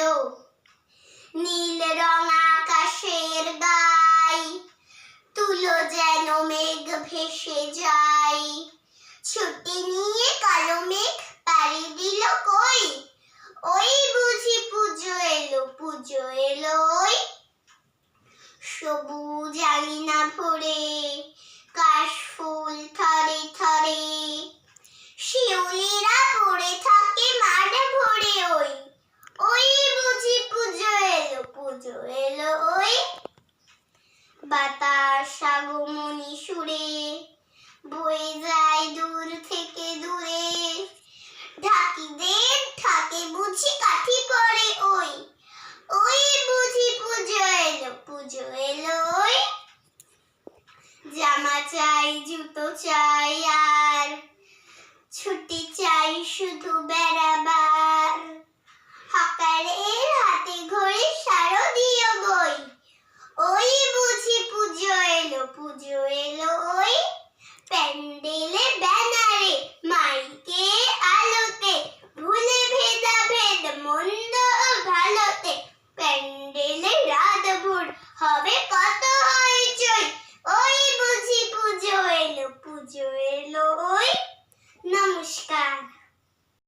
এলো নীল রং আকাশের গায় তুলো যেন মেঘ ভেসে যায়। ছুটি নিয়ে কালো মেঘ পাড়ি দিল কই? ওই বুঝি পুজো এলো পুজো এলো সবুজ আঙিনা ভরে বাতাস, আগমনী সুরে বয়ে যায় দূর থেকে দূরে। ঢাকিদের ঢাকে বুঝি কাঠি পড়ে ওই ওই বুঝি পুজো এলো পুজো এলো জামা চাই, জুতো চাই আর প্যান্ডেলে ব্যানারে, মাইকে আলোতে, ভুলে ভেদা ভেদ মন্দ ভালোতে। প্যান্ডেলে রাত ভোর হবে কত হইচই। ওই বুঝি পুজো এলো পুজো এলো, ওই নমস্কার।